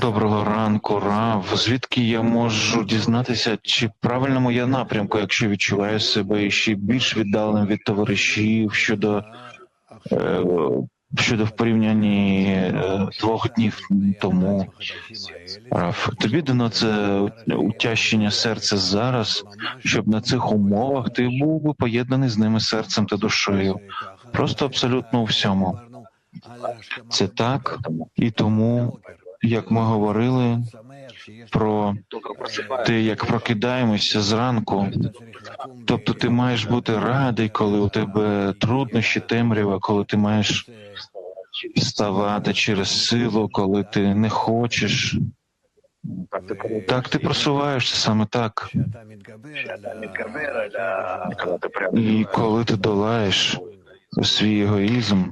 Доброго ранку, Рав. Звідки я можу дізнатися, чи в правильному я напрямку, якщо відчуваю себе ще більш віддаленим від товаришів щодо е, щодо в порівнянні е, двох днів тому? Рав, тобі дано це утящення серця зараз, щоб на цих умовах ти був би поєднаний з ними серцем та душею. Просто абсолютно у всьому. Це так, і тому, як ми говорили про те, як прокидаємося зранку, тобто ти маєш бути радий, коли у тебе труднощі, темрява, коли ти маєш вставати через силу, коли ти не хочеш. Так ти просуваєшся саме так. І коли ти долаєш свій егоїзм,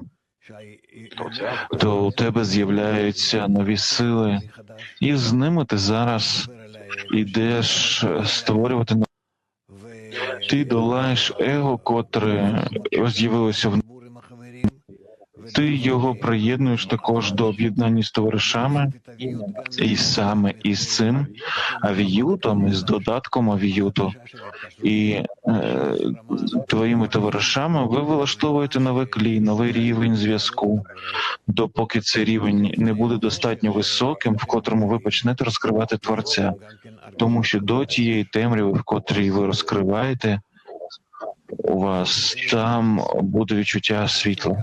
то у тебе з'являються нові сили, і з ними ти зараз ідеш створювати. Ти долаєш его, котре з'явилося в ти його приєднуєш також до об'єднання з товаришами, і саме із цим авіютом, із додатком авіюту, і е, твоїми товаришами ви влаштовуєте новий клій, новий рівень зв'язку, допоки цей рівень не буде достатньо високим, в котрому ви почнете розкривати творця, тому що до тієї темряви, в котрій ви розкриваєте, у вас там буде відчуття світла.